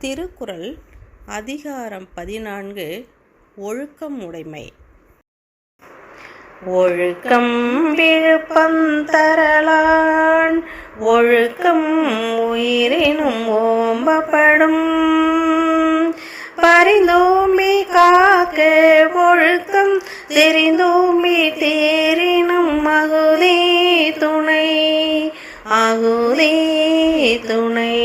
திருக்குறள் அதிகாரம் பதினான்கு ஒழுக்கம் உடைமை. ஒழுக்கம் விழுப்பம் தரலான் ஒழுக்கம் உயிரினும் ஓம்பப்படும். பரிந்தோம்பி காக்க ஒழுக்கம் தெரிந்தோம்பி தேரினும் மகுதே துணை. அகுதே துணை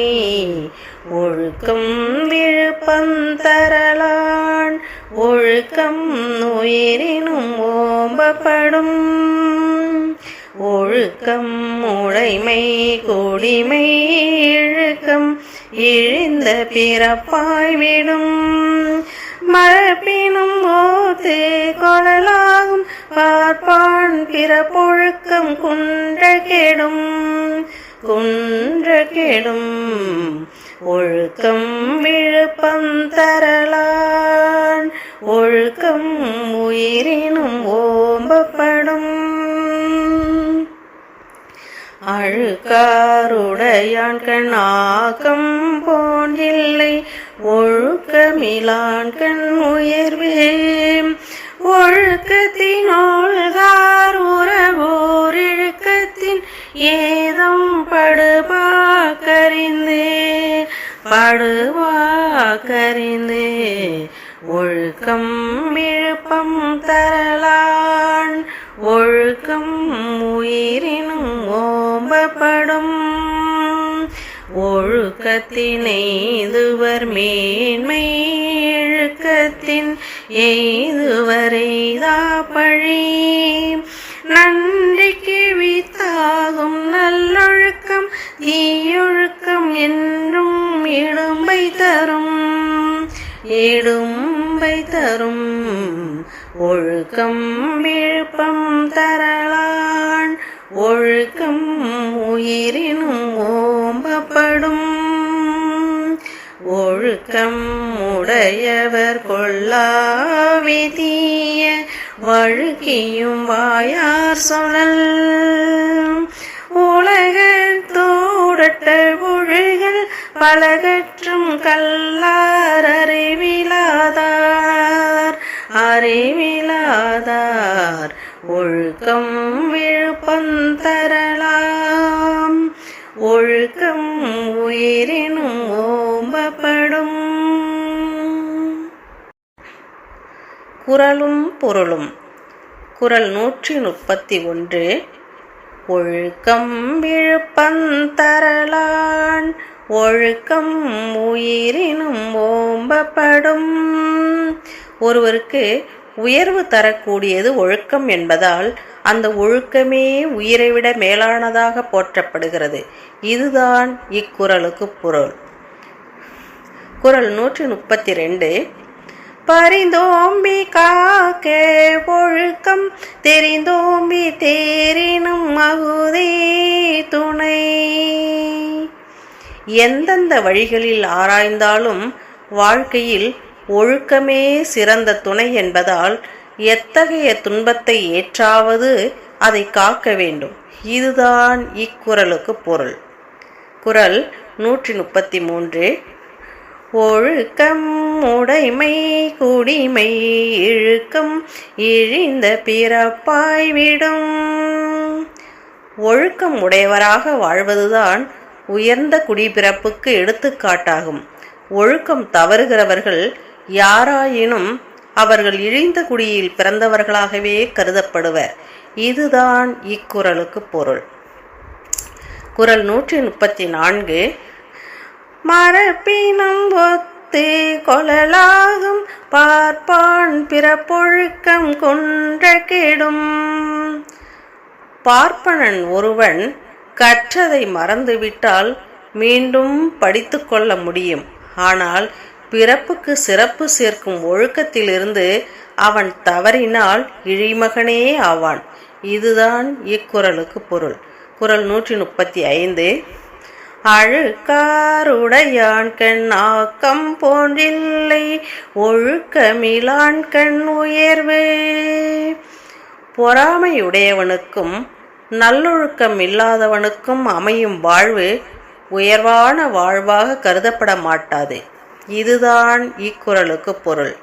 ஒழுக்கம் விழுப்பந்தரலான் ஒழுக்கம் உயிரினும் ஓம்பப்படும். ஒழுக்கம் உடைமை கொடிமை இழுக்கம் இழிந்த பிறப்பாய்விடும் மழப்பினும் ஓத்து கொழலாகும். பார்ப்பான் பிறப்பொழுக்கம் குன்ற கெடும் குன்ற கெடும் ஒழுக்கம் விழுப்பம் தரலான். ஒழுக்கம் உயிரினும் ஓம்பப்படும். அழுக்காருடையான் கண் ஆக்கம் போன்றில்லை. ஒழுக்கமிலான் கண் உயர்வே. ஒழுக்கத்தினால் இழுக்கத்தின் ஏதம் படுபாக்கறிந்து படுவாக்கறிந்து ஒழுக்கம் விழுப்பம் தரலான் ஒழுக்கம் உயிரினும் ஓம்பப்படும். ஒழுக்கத்தினை இதுவர் மேன்மை இழுக்கத்தின் எய்துவரைதா பழி. நன் நல்லொழுக்கம் தீயொழுக்கம் என்றும் இடும்பை தரும் இடும்பை தரும். ஒழுக்கம் விழுப்பம் தரலான் ஒழுக்கம் உயிரினும் ஓம்பப்படும். ஒழுக்கம் உடையவர் கொள்ளாவிதீய வழுக்கியும் வாயார் சொல் உலகத்தோடட்ட ஒழுகல் பலகற்றும் கல்லார் அறிவிலாதார். அறிவிலாதார் ஒழுக்கம் விழுப்பம் தரலாம். ஒழுக்கம் உயிரினும் ஓம்பப்படும். குரலும் பொருளும். குரல் நூற்றி முப்பத்தி ஒன்று. ஒழுக்கம் விழுப்பந்தரலான் ஒழுக்கம் உயிரினும் ஓம்பப்படும். ஒருவருக்கு உயர்வு தரக்கூடியது ஒழுக்கம் என்பதால் அந்த ஒழுக்கமே உயிரை விட மேலானதாக போற்றப்படுகிறது. இதுதான் இக்குறளுக்கு பொருள். குரல் நூற்றி முப்பத்தி ரெண்டு பரிந்தோம்பி காக்க ஒழுக்கம் தெரிந்தோம்பி தேரினும் மகுதே துணை. எந்தெந்த வழிகளில் ஆராய்ந்தாலும் வாழ்க்கையில் ஒழுக்கமே சிறந்த துணை என்பதால் எத்தகைய துன்பத்தை ஏற்றாவது அதை காக்க வேண்டும். இதுதான் இக்குறளுக்கு பொருள். குரல் நூற்றி முப்பத்தி மூன்று ஒழுக்கம் உடைமை குடிமை இழுக்கம் இழிந்த பிறப்பாய்விடும் ஒழுக்கம் உடையவராக வாழ்வதுதான் உயர்ந்த குடிபிறப்புக்கு எடுத்துக்காட்டாகும். ஒழுக்கம் தவறுகிறவர்கள் யாராயினும் அவர்கள் இழிந்த குடியில் பிறந்தவர்களாகவே கருதப்படுவர். இதுதான் இக்குறளுக்கு பொருள். குரல் நூற்றி முப்பத்தி நான்கு மரப்பினம் ஒத்து கொலலாகும் பார்ப்பான் பிறப்பொழுக்கம் கொன்ற கெடும் பார்ப்பனன் ஒருவன் கற்றதை மறந்துவிட்டால் மீண்டும் படித்து கொள்ள முடியும். ஆனால் பிறப்புக்கு சிறப்பு சேர்க்கும் ஒழுக்கத்திலிருந்து அவன் தவறினால் இழிமகனே ஆவான். இதுதான் இக்குறளுக்கு பொருள். குரல் நூற்றி முப்பத்தி ஐந்து. அழுக்காருடையான் கண் ஆக்கம் போன்றில்லை ஒழுக்கமிலான் கண் உயர்வு. பொறாமையுடையவனுக்கும் நல்லொழுக்கம் இல்லாதவனுக்கும் அமையும் வாழ்வு உயர்வான வாழ்வாக கருதப்பட மாட்டாது. இதுதான் இக்குறளுக்கு பொருள்.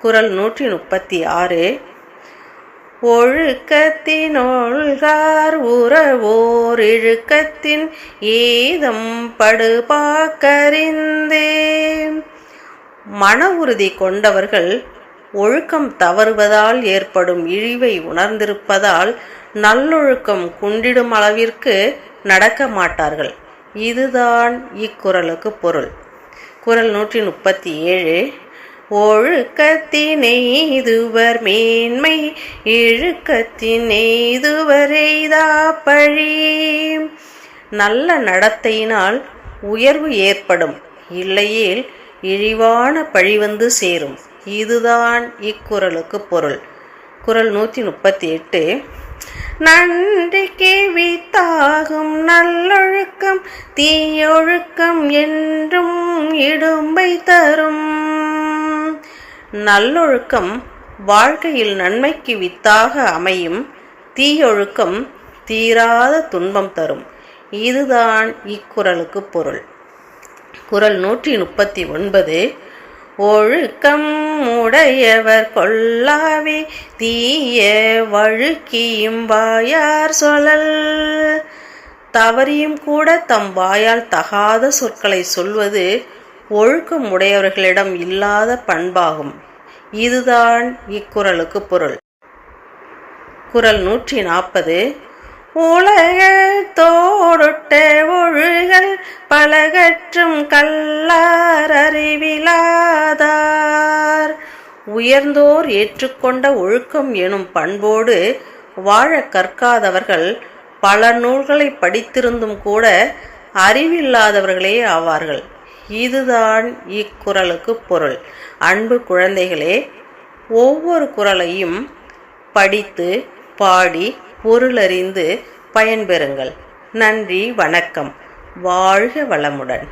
குறள் நூற்றி முப்பத்தி ஆறு ஒழுக்கத்தினொழ்கார் உறவோர் இழுக்கத்தின் ஏதம் படுபாக்கறிந்தே மன உறுதி கொண்டவர்கள் ஒழுக்கம் தவறுவதால் ஏற்படும் இழிவை உணர்ந்திருப்பதால் நல்லொழுக்கம் குண்டிடும் அளவிற்கு நடக்க மாட்டார்கள். இதுதான் இக்குறளுக்கு பொருள். குரல் நூற்றி முப்பத்தி ஏழு ஒழுக்கத்தினெய்துவர் மேன்மை இழுக்கத்தினெய்துவர் எய்தா பழி. நல்ல நடத்தையினால் உயர்வு ஏற்படும். இல்லையேல் இழிவான பழி வந்து சேரும். இதுதான் இக்குறளுக்கு பொருள். குறள் நூற்றி முப்பத்தி எட்டு நன்றி வித்தாகும் நல்லொழுக்கம் தீயொழுக்கம் என்றும் இடும்பை தரும். நல்லொழுக்கம் வாழ்க்கையில் நன்மைக்கு வித்தாக அமையும். தீயொழுக்கம் தீராத துன்பம் தரும். இதுதான் இக்குறளுக்கு பொருள். குறள் நூற்றி முப்பத்தி ஒன்பது ஒழுக்கம் உடையவர் கொல்லாவே தீய வழுக்கியும் வாயார் சொல்லல். தவறியும் கூட தம் வாயால் தகாத சொற்களை சொல்வது ஒழுக்கம் உடையவர்களிடம் இல்லாத பண்பாகும். இதுதான் இக்குறளுக்கு பொருள். குறள் நூற்றி நாற்பது உலகத்தோடொட்ட ஒழுகல் பலகற்றும் கல்லார் அறிவிலாதார். உயர்ந்தோர் ஏற்றுக்கொண்ட ஒழுக்கம் எனும் பண்போடு வாழ கற்காதவர்கள் பல நூல்களை படித்திருந்தும் கூட அறிவில்லாதவர்களே ஆவார்கள். இதுதான் இக்குறளுக்கு பொருள். அன்பு குழந்தைகளே ஒவ்வொரு குறளையும் படித்து பாடி பொருளறிந்து பயன்பெறுங்கள். நன்றி வணக்கம். வாழ்க வளமுடன்.